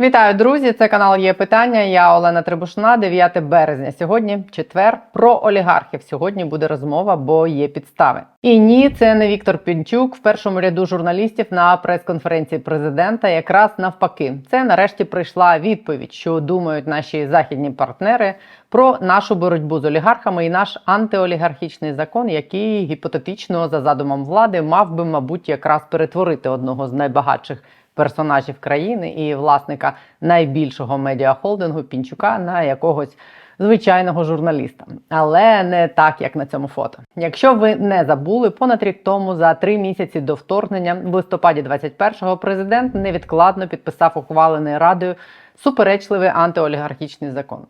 Вітаю, друзі! Це канал є питання. Я Олена Трибушна, 9 березня. Сьогодні четвер про олігархів. Сьогодні буде розмова, бо є підстави. І ні, це не Віктор Пінчук в першому ряду журналістів на прес-конференції президента. Якраз навпаки, це нарешті прийшла відповідь, що думають наші західні партнери про нашу боротьбу з олігархами і наш антиолігархічний закон, який гіпотетично за задумом влади мав би, мабуть, якраз перетворити одного з найбагатших персонажів країни і власника найбільшого медіахолдингу Пінчука на якогось звичайного журналіста, але не так, як на цьому фото. Якщо ви не забули, понад рік тому, за три місяці до вторгнення, в листопаді 21-го президент невідкладно підписав ухвалений радою суперечливий антиолігархічний закон.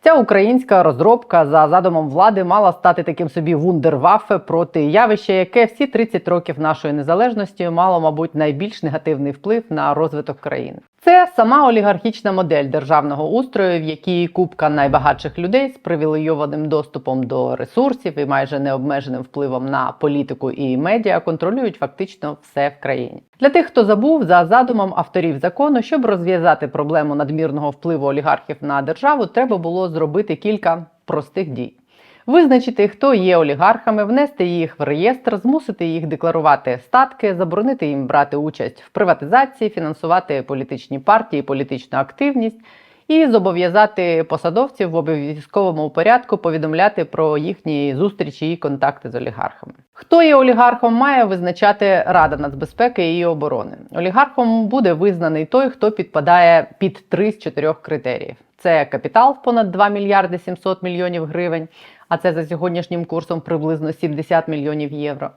Ця українська розробка за задумом влади мала стати таким собі вундервафе проти явища, яке всі 30 років нашої незалежності мало, мабуть, найбільш негативний вплив на розвиток країни. Це сама олігархічна модель державного устрою, в якій купка найбагатших людей з привілейованим доступом до ресурсів і майже необмеженим впливом на політику і медіа контролюють фактично все в країні. Для тих, хто забув за задумом авторів закону, щоб розв'язати проблему надмірного впливу олігархів на державу, треба було зробити кілька простих дій. Визначити, хто є олігархами, внести їх в реєстр, змусити їх декларувати статки, заборонити їм брати участь в приватизації, фінансувати політичні партії, політичну активність і зобов'язати посадовців в обов'язковому порядку повідомляти про їхні зустрічі і контакти з олігархами. Хто є олігархом, має визначати Рада нацбезпеки і оборони. Олігархом буде визнаний той, хто підпадає під три з чотирьох критеріїв. Це капітал в понад 2 мільярди 700 мільйонів гривень, а це за сьогоднішнім курсом приблизно 70 мільйонів євро.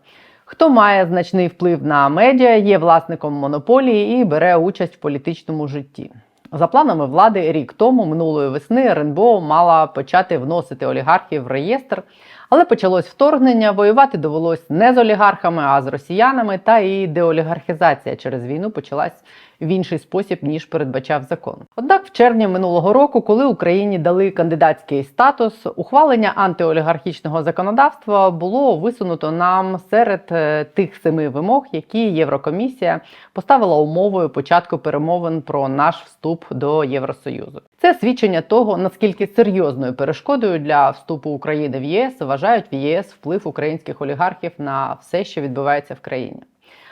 Хто має значний вплив на медіа, є власником монополії і бере участь в політичному житті. За планами влади, рік тому, минулої весни, РНБО мала почати вносити олігархів в реєстр, але почалось вторгнення. Воювати довелось не з олігархами, а з росіянами. Та і деолігархізація через війну почалась в інший спосіб ніж передбачав закон. Однак, в червні минулого року, коли Україні дали кандидатський статус, ухвалення антиолігархічного законодавства було висунуто нам серед е, тих семи вимог, які Єврокомісія поставила умовою початку перемовин про наш вступ до Євросоюзу. Це свідчення того, наскільки серйозною перешкодою для вступу України в ЄС вважають в ЄС вплив українських олігархів на все, що відбувається в країні.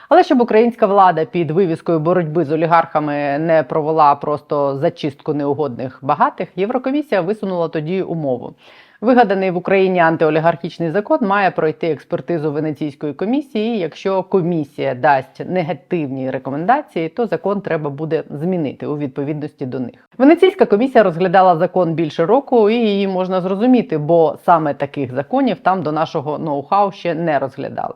Але щоб українська влада під вивіскою боротьби з олігархами не провела просто зачистку неугодних багатих, Єврокомісія висунула тоді умову. Вигаданий в Україні антиолігархічний закон має пройти експертизу Венеційської комісії. Якщо комісія дасть негативні рекомендації, то закон треба буде змінити у відповідності до них. Венеційська комісія розглядала закон більше року, і її можна зрозуміти, бо саме таких законів там до нашого ноу-хау ще не розглядали.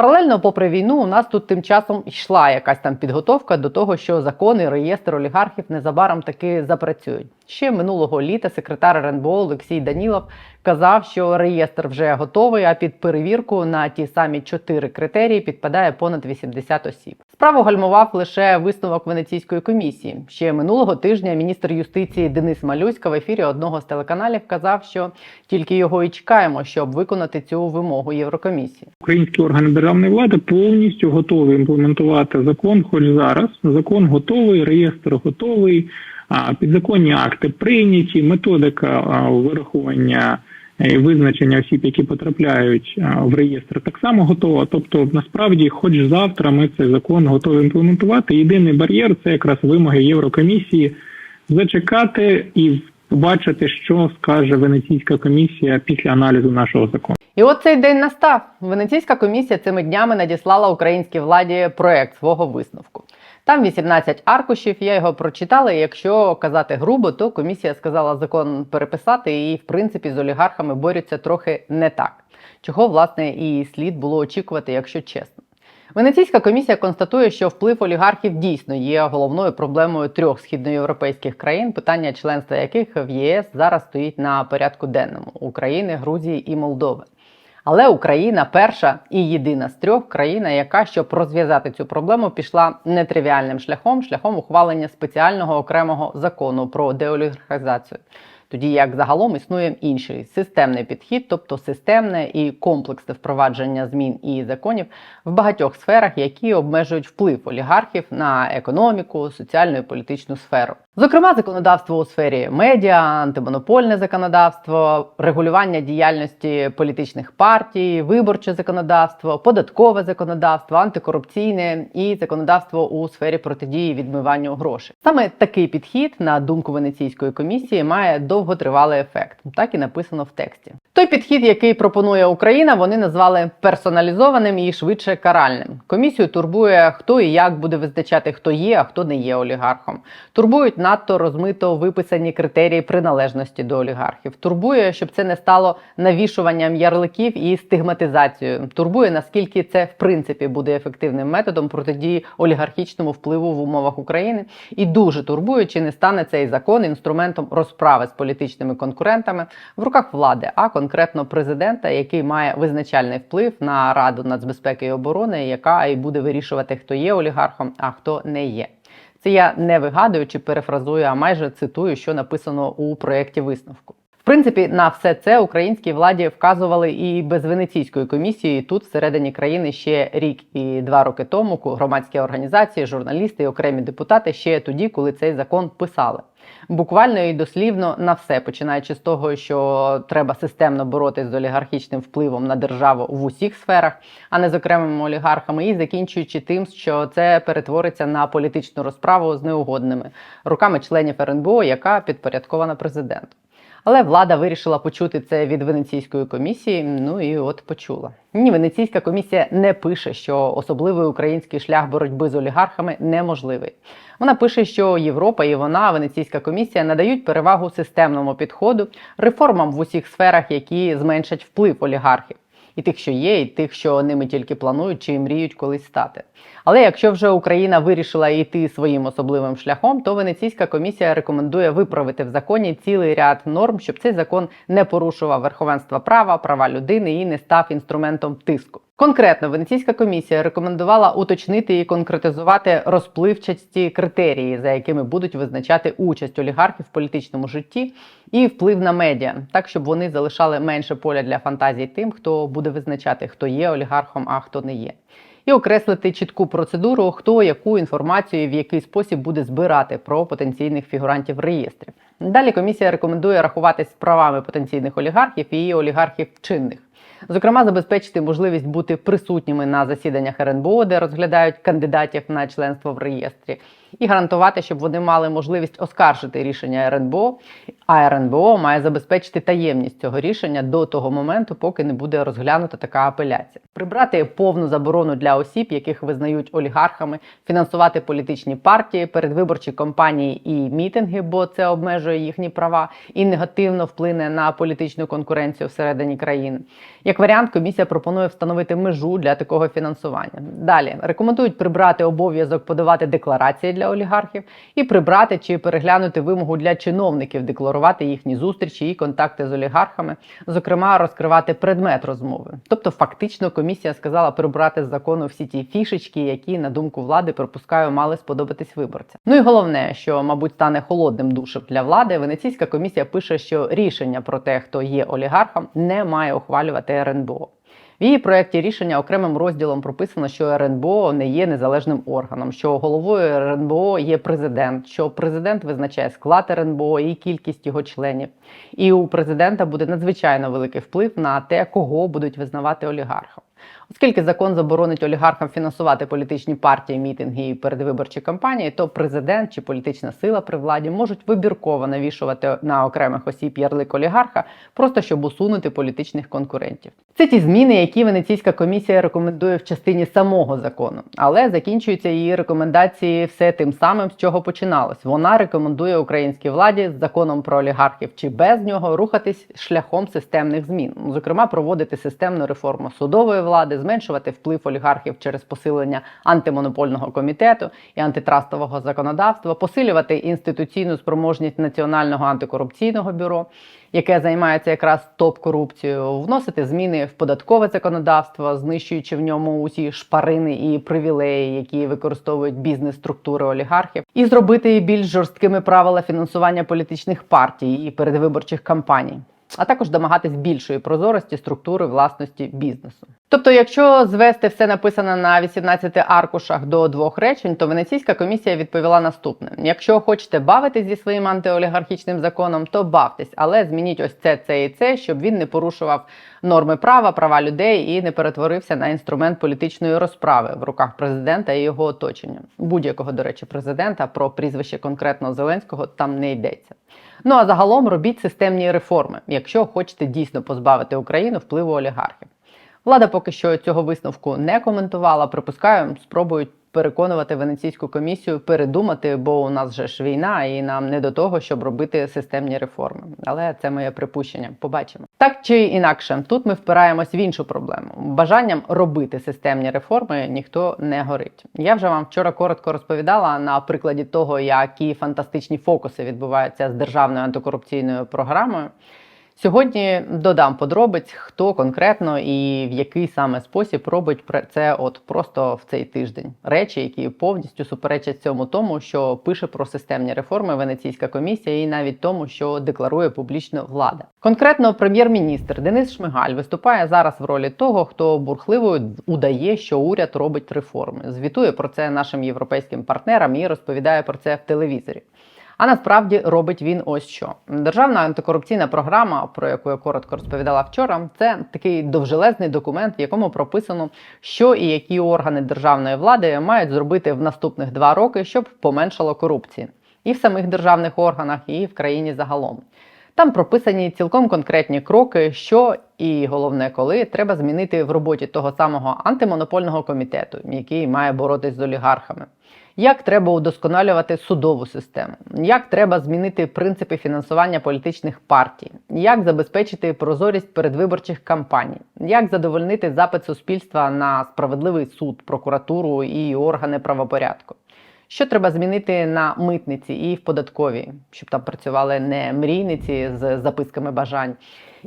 Паралельно, попри війну, у нас тут тим часом йшла якась там підготовка до того, що закони реєстр олігархів незабаром таки запрацюють. Ще минулого літа секретар РНБО Олексій Данілов казав, що реєстр вже готовий, а під перевірку на ті самі чотири критерії підпадає понад 80 осіб. Справу гальмував лише висновок Венеційської комісії. Ще минулого тижня міністр юстиції Денис Малюська в ефірі одного з телеканалів казав, що тільки його і чекаємо, щоб виконати цю вимогу Єврокомісії. Українські органи державної влади повністю готові імплементувати закон, хоч зараз. Закон готовий, реєстр готовий, а, підзаконні акти прийняті, методика вирахування визначення осіб, які потрапляють в реєстр, так само готова. Тобто, насправді, хоч завтра ми цей закон готові імплементувати. Єдиний бар'єр це якраз вимоги Єврокомісії зачекати і побачити, що скаже Венеційська комісія після аналізу нашого закону. І от цей день настав. Венеційська комісія цими днями надіслала українській владі проект свого висновку. Там 18 аркушів, я його прочитала. Якщо казати грубо, то комісія сказала закон переписати і, в принципі, з олігархами борються трохи не так. Чого, власне, і слід було очікувати, якщо чесно. Венеційська комісія констатує, що вплив олігархів дійсно є головною проблемою трьох східноєвропейських країн, питання членства яких в ЄС зараз стоїть на порядку денному України, Грузії і Молдови. Але Україна перша і єдина з трьох країн, яка, щоб розв'язати цю проблему, пішла нетривіальним шляхом, шляхом ухвалення спеціального окремого закону про деолігархізацію. Тоді як загалом існує інший системний підхід, тобто системне і комплексне впровадження змін і законів в багатьох сферах, які обмежують вплив олігархів на економіку, соціальну і політичну сферу. Зокрема, законодавство у сфері медіа, антимонопольне законодавство, регулювання діяльності політичних партій, виборче законодавство, податкове законодавство, антикорупційне і законодавство у сфері протидії відмиванню грошей. Саме такий підхід, на думку Венеційської комісії, має довготривалий ефект. Так і написано в тексті. Той підхід, який пропонує Україна, вони назвали персоналізованим і швидше каральним. Комісію турбує, хто і як буде визначати, хто є, а хто не є олігархом. Турбують надто розмито виписані критерії приналежності до олігархів. Турбує, щоб це не стало навішуванням ярликів і стигматизацією. Турбує, наскільки це в принципі буде ефективним методом протидії олігархічному впливу в умовах України, і дуже турбує, чи не стане цей закон інструментом розправи з політичними конкурентами в руках влади, а конкретно президента, який має визначальний вплив на раду нацбезпеки і оборони, яка і буде вирішувати, хто є олігархом, а хто не є. Це я не вигадую чи перефразую, а майже цитую, що написано у проєкті висновку. Принципі, на все це українській владі вказували і без венеційської комісії тут, всередині країни, ще рік і два роки тому громадські організації, журналісти і окремі депутати ще тоді, коли цей закон писали. Буквально і дослівно на все, починаючи з того, що треба системно боротися з олігархічним впливом на державу в усіх сферах, а не з окремими олігархами, і закінчуючи тим, що це перетвориться на політичну розправу з неугодними руками членів РНБО, яка підпорядкована президенту. Але влада вирішила почути це від Венеційської комісії. Ну і от почула. Ні, Венеційська комісія не пише, що особливий український шлях боротьби з олігархами неможливий. Вона пише, що Європа і вона, Венеційська комісія, надають перевагу системному підходу, реформам в усіх сферах, які зменшать вплив олігархів. І тих, що є, і тих, що ними тільки планують чи мріють колись стати. Але якщо вже Україна вирішила йти своїм особливим шляхом, то Венеційська комісія рекомендує виправити в законі цілий ряд норм, щоб цей закон не порушував верховенства права, права людини і не став інструментом тиску. Конкретно Венеційська комісія рекомендувала уточнити і конкретизувати розпливчасті критерії, за якими будуть визначати участь олігархів в політичному житті і вплив на медіа, так щоб вони залишали менше поля для фантазій тим, хто буде визначати, хто є олігархом, а хто не є. І окреслити чітку процедуру, хто яку інформацію в який спосіб буде збирати про потенційних фігурантів реєстрів. Далі комісія рекомендує рахуватись правами потенційних олігархів і олігархів чинних. Зокрема, забезпечити можливість бути присутніми на засіданнях РНБО, де розглядають кандидатів на членство в реєстрі, і гарантувати, щоб вони мали можливість оскаржити рішення РНБО. А РНБО має забезпечити таємність цього рішення до того моменту, поки не буде розглянута така апеляція. Прибрати повну заборону для осіб, яких визнають олігархами, фінансувати політичні партії, передвиборчі кампанії і мітинги, бо це обмежує їхні права і негативно вплине на політичну конкуренцію всередині країни. Як варіант, комісія пропонує встановити межу для такого фінансування. Далі рекомендують прибрати обов'язок подавати декларації для олігархів і прибрати чи переглянути вимогу для чиновників декларувати їхні зустрічі і контакти з олігархами, зокрема розкривати предмет розмови. Тобто, фактично, комісія сказала прибрати з закону всі ті фішечки, які на думку влади припускаю, мали сподобатись виборцям. Ну і головне, що мабуть стане холодним душем для влади. Венеційська комісія пише, що рішення про те, хто є олігархом, не має ухвалювати РНБО. В її проєкті рішення окремим розділом прописано, що РНБО не є незалежним органом, що головою РНБО є президент, що президент визначає склад РНБО і кількість його членів. І у президента буде надзвичайно великий вплив на те, кого будуть визнавати олігархом. Оскільки закон заборонить олігархам фінансувати політичні партії, мітинги і передвиборчі кампанії, то президент чи політична сила при владі можуть вибірково навішувати на окремих осіб ярлик олігарха, просто щоб усунути політичних конкурентів. Це ті зміни, які Венеційська комісія рекомендує в частині самого закону, але закінчуються її рекомендації все тим самим, з чого починалось. Вона рекомендує українській владі з законом про олігархів чи без нього рухатись шляхом системних змін, зокрема проводити системну реформу судової влади зменшувати вплив олігархів через посилення антимонопольного комітету і антитрастового законодавства, посилювати інституційну спроможність національного антикорупційного бюро, яке займається якраз топ-корупцією, вносити зміни в податкове законодавство, знищуючи в ньому усі шпарини і привілеї, які використовують бізнес-структури олігархів, і зробити більш жорсткими правила фінансування політичних партій і передвиборчих кампаній. А також домагатись більшої прозорості структури власності бізнесу. Тобто, якщо звести все написане на 18 аркушах до двох речень, то Венеційська комісія відповіла наступне: якщо хочете бавитись зі своїм антиолігархічним законом, то бавтесь, але змініть ось це, це і це, щоб він не порушував норми права, права людей і не перетворився на інструмент політичної розправи в руках президента і його оточення. Будь-якого, до речі, президента про прізвище конкретно Зеленського там не йдеться. Ну а загалом робіть системні реформи, якщо хочете дійсно позбавити Україну впливу олігархів. Влада поки що цього висновку не коментувала. Припускаю, спробують переконувати венеційську комісію передумати, бо у нас же ж війна, і нам не до того, щоб робити системні реформи. Але це моє припущення. Побачимо. Так чи інакше, тут ми впираємось в іншу проблему. Бажанням робити системні реформи ніхто не горить. Я вже вам вчора коротко розповідала на прикладі того, які фантастичні фокуси відбуваються з державною антикорупційною програмою. Сьогодні додам подробиць, хто конкретно і в який саме спосіб робить пр- це от просто в цей тиждень. Речі, які повністю суперечать цьому тому, що пише про системні реформи Венеційська комісія, і навіть тому, що декларує публічно влада. Конкретно прем'єр-міністр Денис Шмигаль виступає зараз в ролі того, хто бурхливо удає, що уряд робить реформи. Звітує про це нашим європейським партнерам і розповідає про це в телевізорі. А насправді робить він ось що. Державна антикорупційна програма, про яку я коротко розповідала вчора, це такий довжелезний документ, в якому прописано, що і які органи державної влади мають зробити в наступних два роки, щоб поменшало корупції і в самих державних органах, і в країні загалом. Там прописані цілком конкретні кроки, що і головне, коли треба змінити в роботі того самого антимонопольного комітету, який має боротись з олігархами. Як треба удосконалювати судову систему, як треба змінити принципи фінансування політичних партій, як забезпечити прозорість передвиборчих кампаній, як задовольнити запит суспільства на справедливий суд, прокуратуру і органи правопорядку. Що треба змінити на митниці і в податковій, щоб там працювали не мрійниці з записками бажань,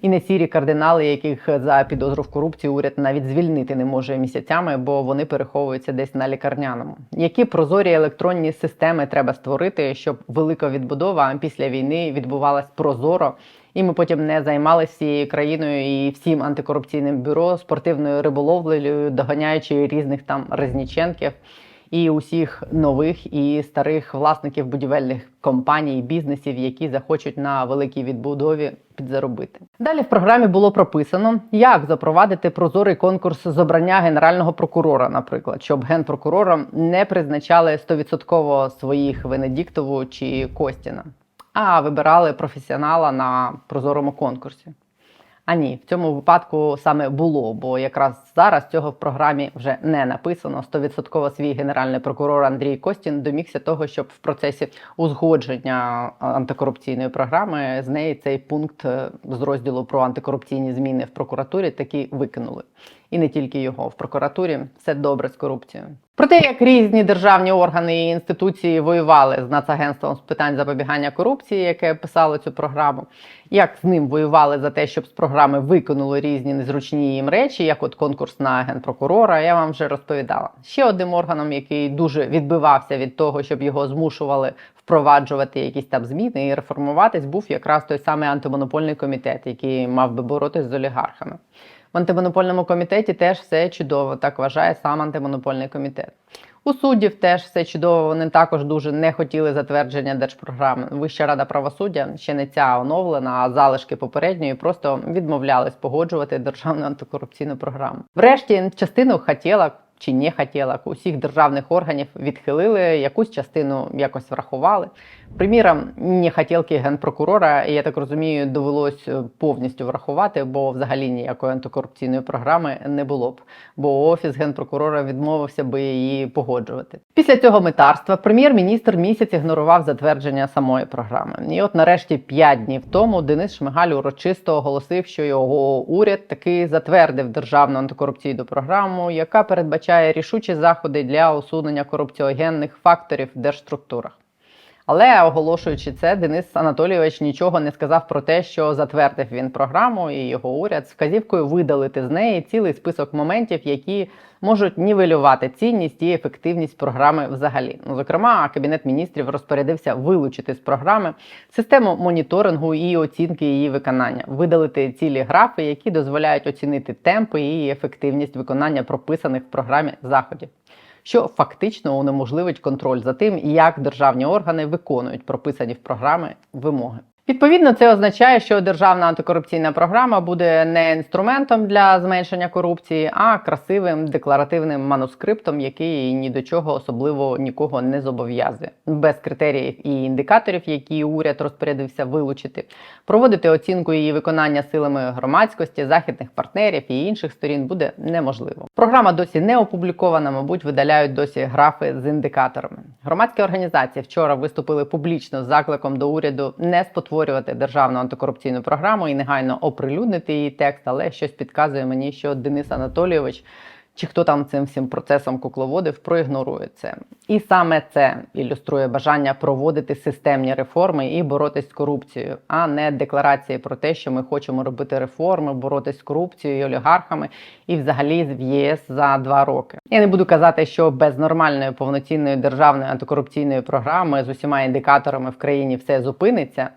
і не сірі кардинали, яких за підозру в корупції уряд навіть звільнити не може місяцями, бо вони переховуються десь на лікарняному. Які прозорі електронні системи треба створити, щоб велика відбудова після війни відбувалась прозоро, і ми потім не займалися всією країною і всім антикорупційним бюро спортивною риболовлею, доганяючи різних там Резніченків і усіх нових і старих власників будівельних компаній, бізнесів, які захочуть на великій відбудові підзаробити. Далі в програмі було прописано, як запровадити прозорий конкурс з обрання генерального прокурора, наприклад, щоб генпрокурором не призначали 100% своїх Венедіктову чи Костіна, а вибирали професіонала на прозорому конкурсі. А ні, в цьому випадку саме було, бо якраз зараз цього в програмі вже не написано. Стовідсотково свій генеральний прокурор Андрій Костін домігся того, щоб в процесі узгодження антикорупційної програми з неї цей пункт е, з розділу про антикорупційні зміни в прокуратурі таки викинули. І не тільки його в прокуратурі все добре з корупцією. Про те, як різні державні органи і інституції воювали з Нацагентством з питань запобігання корупції, яке писало цю програму, як з ним воювали за те, щоб з програми викинули різні незручні їм речі, як от конкурс на генпрокурора, я вам вже розповідала. Ще одним органом, який дуже відбивався від того, щоб його змушували впроваджувати якісь там зміни і реформуватись, був якраз той самий антимонопольний комітет, який мав би боротись з олігархами. В антимонопольному комітеті теж все чудово, так вважає сам антимонопольний комітет. У суддів теж все чудово. Вони також дуже не хотіли затвердження держпрограми. Вища рада правосуддя ще не ця оновлена, а залишки попередньої просто відмовлялись погоджувати державну антикорупційну програму. Врешті частину хотіла. Чи не хотілок усіх державних органів відхилили, якусь частину якось врахували. Приміром, не хотілки генпрокурора, я так розумію, довелось е, повністю врахувати, бо взагалі ніякої антикорупційної програми не було б, бо офіс генпрокурора відмовився би її погоджувати. Після цього метарства прем'єр-міністр місяць ігнорував затвердження самої програми. І от нарешті п'ять днів тому Денис Шмигаль урочисто оголосив, що його уряд таки затвердив державну антикорупційну програму, яка передбачає рішучі заходи для усунення корупціогенних факторів в держструктурах. Але оголошуючи це, Денис Анатолійович нічого не сказав про те, що затвердив він програму і його уряд з вказівкою видалити з неї цілий список моментів, які можуть нівелювати цінність і ефективність програми взагалі. Ну, зокрема, кабінет міністрів розпорядився вилучити з програми систему моніторингу і оцінки її виконання, видалити цілі графи, які дозволяють оцінити темпи і ефективність виконання прописаних в програмі заходів що фактично унеможливить контроль за тим, як державні органи виконують прописані в програми вимоги. Відповідно, це означає, що державна антикорупційна програма буде не інструментом для зменшення корупції, а красивим декларативним манускриптом, який ні до чого особливо нікого не зобов'язує, без критеріїв і індикаторів, які уряд розпорядився вилучити, проводити оцінку її виконання силами громадськості, західних партнерів і інших сторін буде неможливо. Програма досі не опублікована, мабуть, видаляють досі графи з індикаторами. Громадські організації вчора виступили публічно з закликом до уряду не спотворювати державну антикорупційну програму і негайно оприлюднити її текст, але щось підказує мені, що Денис Анатолійович. Чи хто там цим всім процесом кукловодив, проігнорує це. І саме це ілюструє бажання проводити системні реформи і боротись з корупцією, а не декларації про те, що ми хочемо робити реформи, боротись з корупцією і олігархами, і взагалі в ЄС за два роки. Я не буду казати, що без нормальної повноцінної державної антикорупційної програми з усіма індикаторами в країні все зупиниться.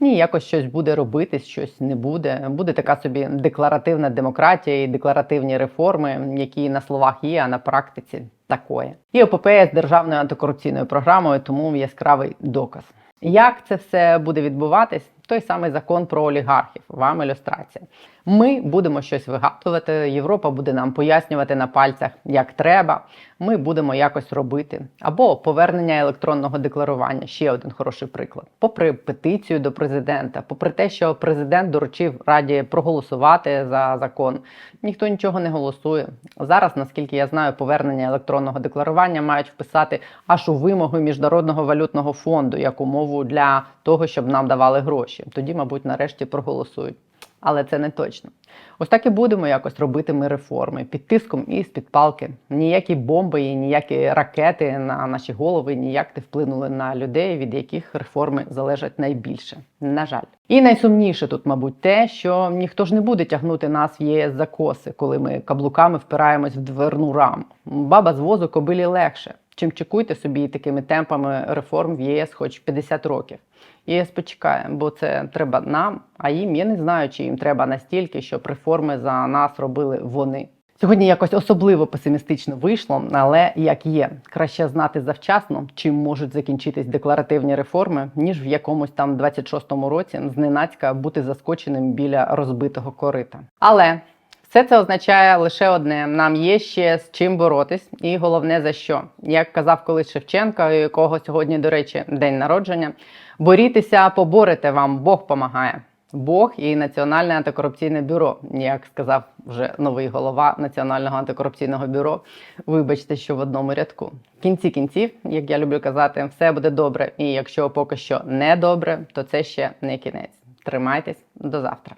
Ні, якось щось буде робитись, щось не буде. Буде така собі декларативна демократія і декларативні реформи, які на словах є, а на практиці такої. І ОППС з державною антикорупційною програмою, тому яскравий доказ. Як це все буде відбуватись? Той самий закон про олігархів. Вам ілюстрація. Ми будемо щось вигадувати. Європа буде нам пояснювати на пальцях, як треба. Ми будемо якось робити. Або повернення електронного декларування ще один хороший приклад. Попри петицію до президента, попри те, що президент доручив раді проголосувати за закон, ніхто нічого не голосує. Зараз, наскільки я знаю, повернення електронного декларування мають вписати аж у вимоги міжнародного валютного фонду як умову для того, щоб нам давали гроші. Тоді, мабуть, нарешті проголосують. Але це не точно. Ось так і будемо якось робити ми реформи під тиском і з-під палки. Ніякі бомби і ніякі ракети на наші голови ніяк не вплинули на людей, від яких реформи залежать найбільше. На жаль. І найсумніше тут, мабуть, те, що ніхто ж не буде тягнути нас в ЄС за коси, коли ми каблуками впираємось в дверну раму. Баба з возу кобилі легше. Чим чекуйте собі такими темпами реформ в ЄС хоч 50 років. ЄС почекає, бо це треба нам, а їм я не знаю, чи їм треба настільки, щоб реформи за нас робили вони. Сьогодні якось особливо песимістично вийшло, але як є, краще знати завчасно, чим можуть закінчитись декларативні реформи, ніж в якомусь там 26-му році зненацька бути заскоченим біля розбитого корита. Але все це означає лише одне: нам є ще з чим боротись, і головне за що. Як казав колись Шевченко, у якого сьогодні, до речі, день народження. Борітеся, поборете вам, Бог помагає. Бог і Національне антикорупційне бюро, як сказав вже новий голова Національного антикорупційного бюро. Вибачте, що в одному рядку. В кінці кінців, як я люблю казати, все буде добре. І якщо поки що не добре, то це ще не кінець. Тримайтесь до завтра.